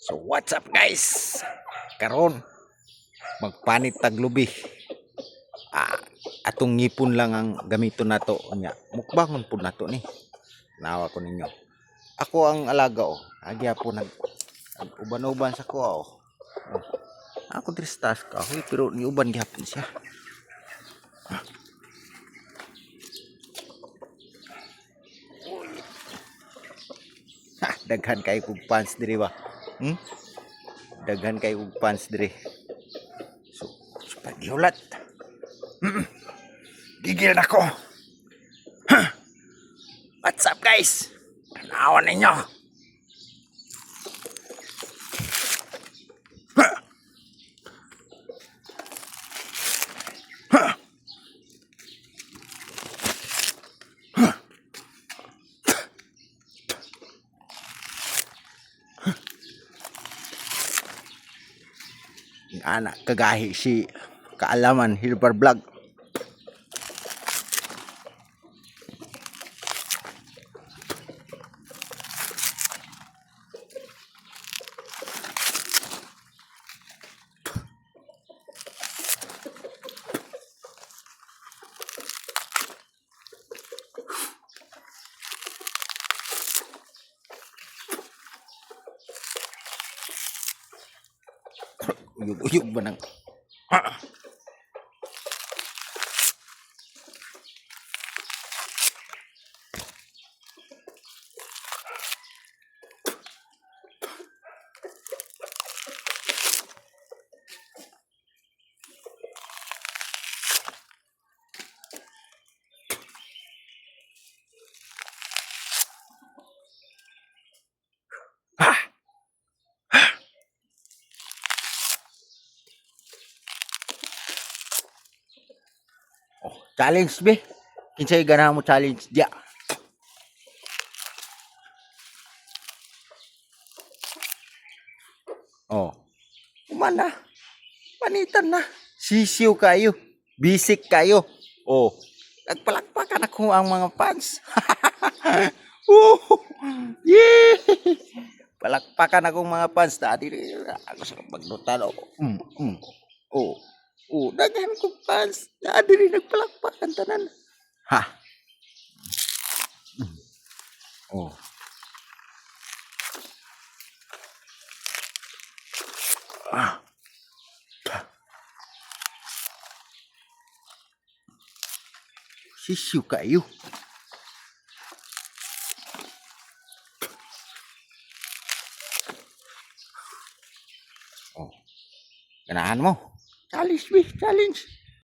So what's up guys? Karon magpanit tag lubi. Ah, atong ngipon lang ang gamito nato nya. Mukbangon po nato ni. Nawa ko ninyo. Ako ang alaga oh. Agya po nag, nag uban-uban sa kuha oh. oh. Ako tristas ka huy pero ni uban gyapon siya. Ha, daghan kay kog pants diri ba? Hmm? Daghan kay kog pants diri. So, so paghiulat. Mm. Gigil na ko. Huh. What's up guys? Tanawan ninyo. Anak kagahi si kaalaman Hilbar Vlog. Uyog-uyog ba ng... Ah! Challenge be. Kinsay ganahan mo challenge dia. Oh. Umana. Panitan na. Sisiw kayo. Bisik kayo. Oh. Nagpalakpakan ako ang mga fans. oh. Yeah. Palakpakan akong mga fans. Dati ako sa pagnutan. Oh. Mm, mm. Oh. Oh, daghan ko fans. Na diri nagpalakpakan tanan. Ha. Oh. Ah. Sisiw kayo. Oh. Ganahan mo. Challenge, be. Challenge.